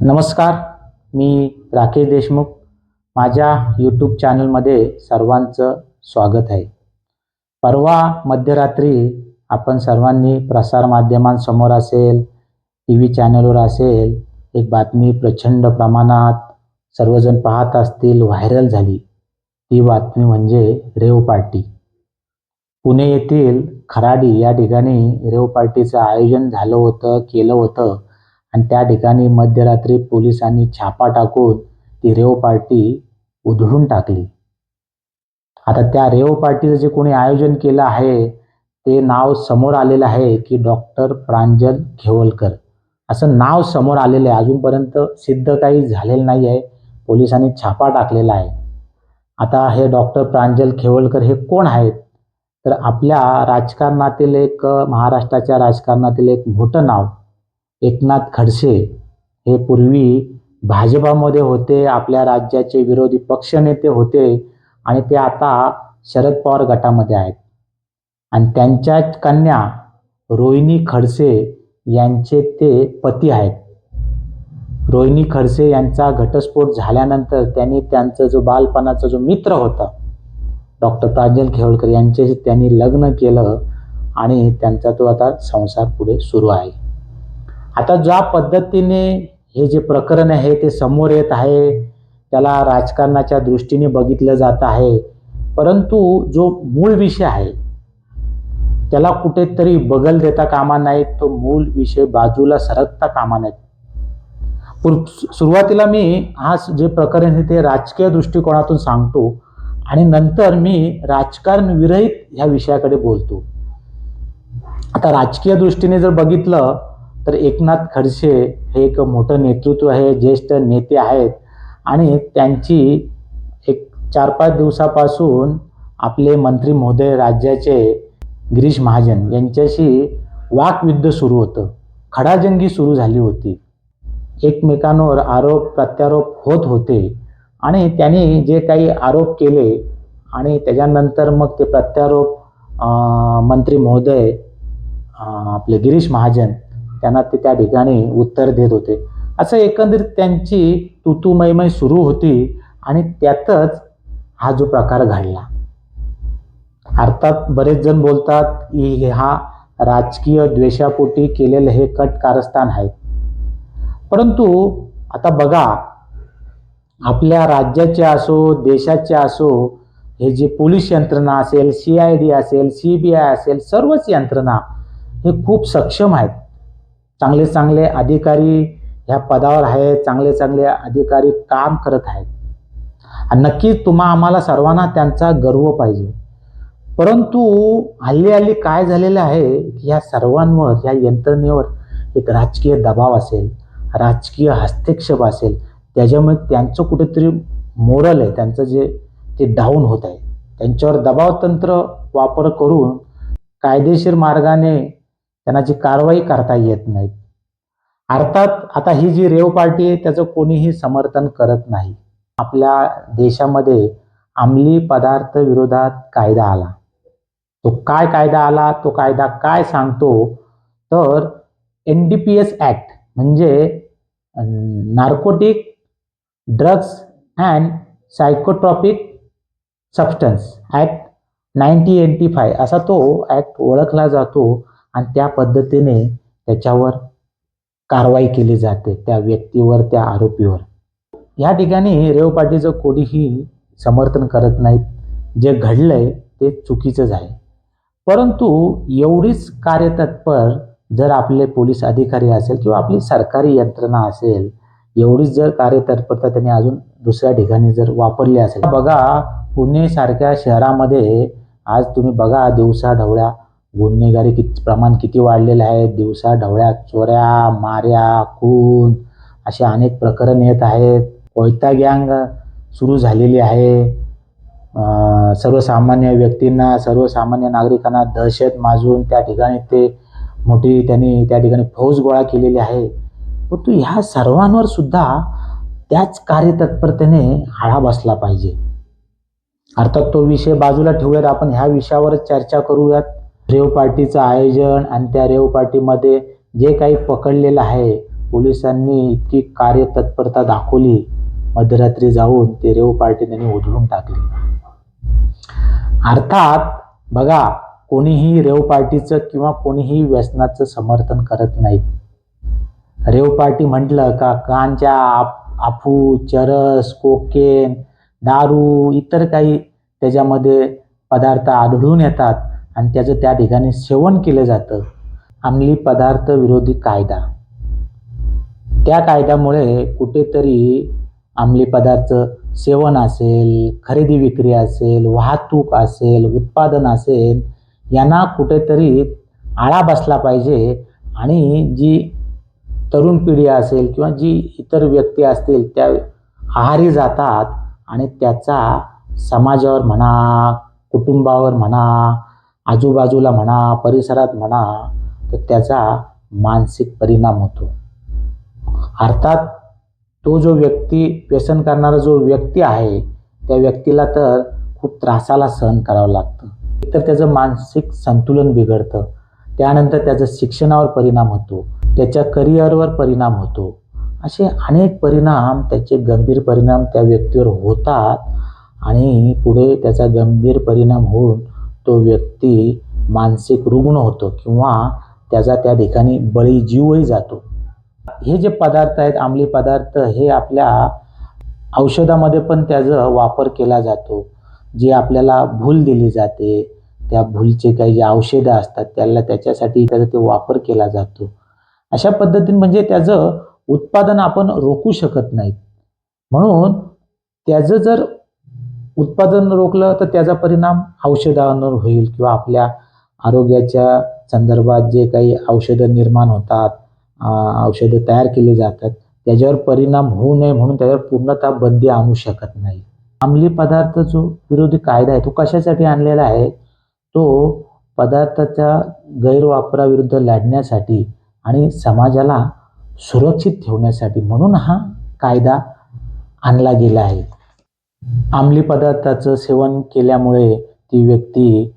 नमस्कार मी राकेश देशमुख. माझ्या यूट्यूब चॅनलमध्ये सर्वांचं स्वागत आहे. परवा मध्यरात्री आपण सर्वांनी प्रसारमाध्यमांसमोर असेल टी व्ही चॅनलवर असेल एक बातमी प्रचंड प्रमाणात सर्वजण पाहत असतील व्हायरल झाली. ती बातमी म्हणजे रेव पार्टी. पुणे येथील खराडी या ठिकाणी रेव पार्टीचं आयोजन झालं होतं केलं होतं. आणि त्या ठिकाणी मध्यरात्री पोलिसांनी छापा टाकून ती रेव पार्टी उधळून टाकली. आता त्या रेव पार्टीचं जे कोणी आयोजन केलं आहे ते नाव समोर आलेलं आहे की डॉक्टर प्रांजल खेवलकर असं नाव समोर आलेलं आहे. अजूनपर्यंत सिद्ध काही झालेलं नाही आहे पोलिसांनी छापा टाकलेला आहे. आता हे डॉक्टर प्रांजल खेवलकर हे कोण आहेत? तर आपल्या राजकारणातील एक महाराष्ट्राच्या राजकारणातील एक मोठं नाव एकनाथ खडसे हे पूर्वी भाजपामध्ये होते आपल्या राज्याचे विरोधी पक्षनेते होते आणि ते आता शरद पवार गटामध्ये आहेत. आणि त्यांच्या कन्या रोहिणी खडसे यांचे ते पती आहेत. रोहिणी खडसे यांचा घटस्फोट झाल्यानंतर त्यांनी त्यांचं जो बालपणाचा जो मित्र होता डॉक्टर प्राजल खेवळकर यांच्याशी त्यांनी लग्न केलं आणि त्यांचा तो आता संसार पुढे सुरू आहे. आता ज्या पद्धतीने हे जे प्रकरण आहे ते समोर येत आहे त्याला राजकारणाच्या दृष्टीने बघितलं जात आहे. परंतु जो मूळ विषय आहे त्याला कुठेतरी बगल देता कामा नाहीत तो मूळ विषय बाजूला सरकता कामा नाहीत. सुरुवातीला मी हा जे प्रकरण आहे ते राजकीय दृष्टिकोनातून सांगतो आणि नंतर मी राजकारण विरहित ह्या विषयाकडे बोलतो. आता राजकीय दृष्टीने जर बघितलं तर एकनाथ खडसे हे एक मोठं नेतृत्व आहे ज्येष्ठ नेते आहेत. आणि त्यांची एक चार पाच दिवसापासून आपले मंत्री महोदय राज्याचे गिरीश महाजन यांच्याशी वाकयुद्ध सुरू होतं. खडाजंगी सुरू झाली होती. एकमेकांवर आरोप प्रत्यारोप होत होते. आणि त्यांनी जे काही आरोप केले आणि त्याच्यानंतर मग ते प्रत्यारोप मंत्री महोदय आपले गिरीश महाजन त्यांना ते त्या ठिकाणी उत्तर देत होते. असं एकंदरीत त्यांची तुतुमयमय सुरू होती आणि त्यातच हा जो प्रकार घडला. अर्थात बरेच जण बोलतात की हा राजकीय द्वेषापोटी केलेलं हे कट कारस्थान आहे. परंतु आता बघा आपल्या राज्याचे असो देशाचे असो हे जे पोलीस यंत्रणा असेल सी आय डी असेल सी बी आय असेल सर्वच यंत्रणा हे खूप सक्षम आहेत. चांगले चांगले अधिकारी ह्या पदावर आहेत चांगले चांगले अधिकारी काम करत आहेत. नक्की नक्कीच तुम्हा आम्हाला सर्वांना त्यांचा गर्व पाहिजे. परंतु हल्ली हल्ली काय झालेलं आहे की ह्या सर्वांवर ह्या यंत्रणेवर एक राजकीय दबाव असेल राजकीय हस्तक्षेप असेल त्याच्यामुळे त्यांचं कुठेतरी मोरल आहे त्यांचं जे ते डाऊन होत आहे. त्यांच्यावर दबाव तंत्र वापर करून कायदेशीर मार्गाने त्यांना जी कारवाई करता येत नाही. अर्थात आता ही जी रेव पार्टी आहे त्याचं कोणीही समर्थन करत नाही. आपल्या देशामध्ये अंमली पदार्थ विरोधात कायदा आला. तो काय कायदा आला तो कायदा काय सांगतो? तर N D P S act म्हणजे narcotic drugs and psychotropic substance act nineteen eighty five असा तो ॲक्ट ओळखला जातो. आणि त्या पद्धतीने त्याच्यावर कारवाई केली जाते त्या व्यक्तीवर त्या आरोपीवर. या ठिकाणी रेव पाटीचं कोणीही समर्थन करत नाहीत. जे घडलंय ते चुकीचंच आहे. परंतु एवढीच कार्यतत्पर जर आपले पोलीस अधिकारी असेल किंवा आपली सरकारी यंत्रणा असेल एवढीच जर कार्यतत्परता त्यांनी अजून दुसऱ्या ठिकाणी जर वापरली असेल. बघा पुणे सारख्या शहरामध्ये आज तुम्ही बघा दिवसा ढवळ्या गुन्हेगारी किती प्रमाण किती वाढलेलं आहे? दिवसा ढवळ्या चोऱ्या माऱ्या खून असे अनेक प्रकरण येत आहेत. कोयता गँग सुरू झालेली आहे. सर्वसामान्य व्यक्तींना सर्वसामान्य नागरिकांना दहशत माजून त्या ठिकाणी ते मोठी त्यांनी त्या ठिकाणी फौज गोळा केलेली आहे. परंतु ह्या सर्वांवर सुद्धा त्याच कार्यतत्परतेने आळा बसला पाहिजे. अर्थात तो विषय बाजूला ठेवूयात. आपण ह्या विषयावरच चर्चा करूयात. रेव पार्टीचं आयोजन आणि त्या रेव पार्टीमध्ये जे काही पकडलेलं आहे पोलिसांनी इतकी कार्यतत्परता दाखवली. मध्यरात्री जाऊन ते रेव पार्टी त्यांनी उधळून टाकली. अर्थात बघा कोणीही रेव पार्टीचं किंवा कोणीही व्यसनाचं समर्थन करत नाही. रेव पार्टी म्हटलं का गांजा आफू चरस कोकेन दारू इतर काही त्याच्यामध्ये पदार्थ आढळून येतात. आणि त्याचं त्या ठिकाणी सेवन केलं जातं. अंमली पदार्थ विरोधी कायदा. त्या कायद्यामुळे कुठेतरी अंमली पदार्थ सेवन असेल खरेदी विक्री असेल वाहतूक असेल उत्पादन असेल यांना कुठेतरी आळा बसला पाहिजे आणि जी तरुण पिढी असेल किंवा जी इतर व्यक्ती असतील त्या आहारी जातात आणि त्याचा समाजावर म्हणा कुटुंबावर म्हणा आजूबाजूला म्हणा परिसरात म्हणा तर त्याचा मानसिक परिणाम होतो. अर्थात तो जो व्यक्ती व्यसन करणारा जो व्यक्ती आहे त्या व्यक्तीला तर खूप त्रासाला सहन करावं लागतं. तर त्याचं मानसिक संतुलन बिघडतं त्यानंतर त्याचं शिक्षणावर परिणाम होतो त्याच्या करिअरवर परिणाम होतो. असे अनेक परिणाम त्याचे गंभीर परिणाम त्या व्यक्तीवर होतात आणि पुढे त्याचा गंभीर परिणाम होऊन तो व्यक्ती मानसिक रुग्ण होतो किंवा त्याचा त्या ठिकाणी बळी जीवही जातो. हे जे पदार्थ आहेत अंमली पदार्थ हे आपल्या औषधामध्ये पण त्याचा वापर केला जातो. जे आपल्याला भूल दिली जाते त्या भूलचे काही जे औषधं असतात त्याला त्याच्यासाठी त्याचा ते वापर केला जातो. अशा पद्धतीने म्हणजे त्याचं उत्पादन आपण रोखू शकत नाहीत. म्हणून त्याचं जर उत्पादन रोखलं तर त्याचा परिणाम औषधांवर होईल किंवा आपल्या आरोग्याच्या संदर्भात जे काही औषधं निर्माण होतात औषधं तयार केली जातात त्याच्यावर परिणाम होऊ नये म्हणून त्याच्यावर पूर्णतः बंदी आणू शकत नाही. अंमली पदार्थ जो विरोधी कायदा आहे तो कशासाठी आणलेला आहे? तो पदार्थाच्या गैरवापराविरुद्ध लढण्यासाठी आणि समाजाला सुरक्षित ठेवण्यासाठी म्हणून हा कायदा आणला गेला आहे. अंमली पदार्थाचं सेवन केल्यामुळे ती व्यक्ती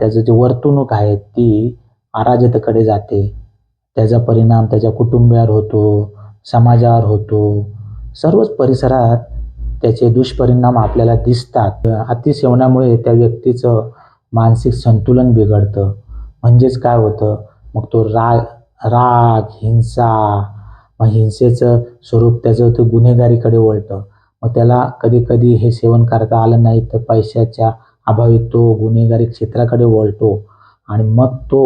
त्याचं जे वर्तणूक आहे ती अराजकतेकडे जाते. त्याचा परिणाम त्याच्या कुटुंबियावर होतो समाजावर होतो. सर्वच परिसरात त्याचे दुष्परिणाम आपल्याला दिसतात. अतिसेवनामुळे त्या व्यक्तीचं मानसिक संतुलन बिघडतं. म्हणजेच काय होतं? मग तो राग राग हिंसा मग हिंसेचं स्वरूप त्याचं ते गुन्हेगारीकडे वळतं. मग त्याला कधी कधी हे सेवन करता आलं नाही तर पैशाच्या अभावी तो गुन्हेगारी क्षेत्राकडे वळतो. आणि मग तो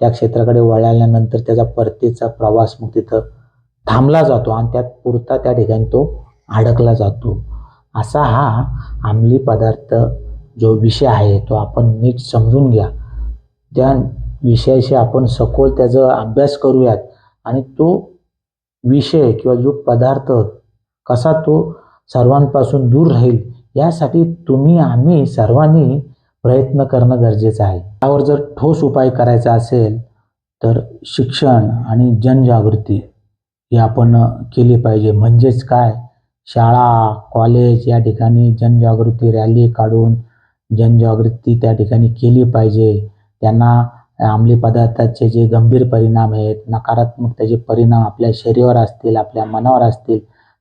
त्या क्षेत्राकडे वळल्यानंतर त्याचा परतीचा प्रवास मग तिथं थांबला जातो आणि त्यात पुरता त्या ठिकाणी तो अडकला जातो. असा हा अंमली पदार्थ जो विषय आहे तो आपण नीट समजून घ्या. त्या विषयाशी आपण सखोल त्याचा अभ्यास करूयात आणि तो विषय किंवा जो पदार्थ कसा तो सर्वांपासून दूर राहील यासाठी तुम्ही आम्ही सर्वांनी प्रयत्न करणं गरजेचं आहे. त्यावर जर ठोस उपाय करायचा असेल तर शिक्षण आणि जनजागृती ही आपण केली पाहिजे. म्हणजेच काय? शाळा कॉलेज या ठिकाणी जनजागृती रॅली काढून जनजागृती त्या ठिकाणी केली पाहिजे. त्यांना अंमली पदार्थाचे जे गंभीर परिणाम आहेत नकारात्मक त्याचे परिणाम आपल्या शरीरावर असतील आपल्या मनावर असतील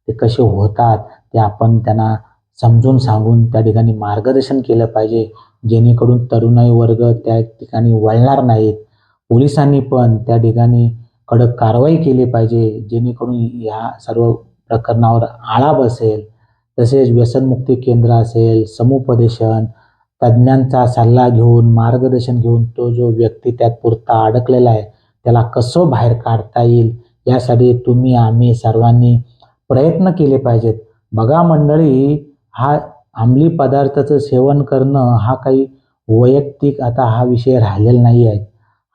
ते कसे होतात ते आपण त्यांना समजून सांगून त्या ठिकाणी मार्गदर्शन केलं पाहिजे. जेणेकरून तरुणाई वर्ग त्या ठिकाणी वळणार नाहीत. पोलिसांनी पण त्या ठिकाणी कडक कारवाई केली पाहिजे. जेणेकरून ह्या सर्व प्रकरणावर आळा बसेल. तसेच व्यसनमुक्ती केंद्र असेल समुपदेशन तज्ज्ञांचा सल्ला घेऊन मार्गदर्शन घेऊन तो जो व्यक्ती त्यात पुरता अडकलेला आहे त्याला कसं बाहेर काढता येईल? यासाठी तुम्ही आम्ही सर्वांनी प्रयत्न केले पाहिजेत. बघा मंडळी हा अंमली पदार्थाचं सेवन करणं हा काही वैयक्तिक आता हा विषय राहिलेला नाही आहे.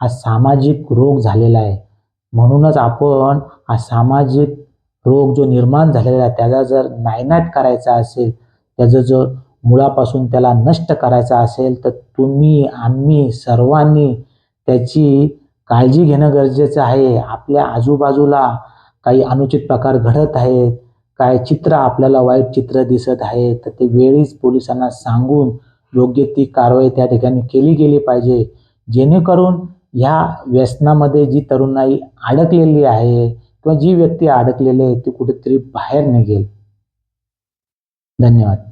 हा सामाजिक रोग झालेला आहे. म्हणूनच आपण हा सामाजिक रोग जो निर्माण झालेला आहे त्याचा जर नायनाट करायचा असेल त्याचं जर मुळापासून त्याला नष्ट करायचा असेल तर तुम्ही आम्ही सर्वांनी त्याची काळजी घेणं गरजेचं आहे. आपल्या आजूबाजूला काही अनुचित प्रकार घडत आहेत काय चित्र आपल्याला वाईट चित्र दिसत आहे तर ते वेळीच पोलिसांना सांगून योग्य ती कारवाई त्या ठिकाणी केली गेली पाहिजे. जेणेकरून ह्या व्यसनामध्ये जी तरुणाई अडकलेली आहे किंवा जी व्यक्ती अडकलेली आहे ती कुठेतरी बाहेर निघेल. धन्यवाद.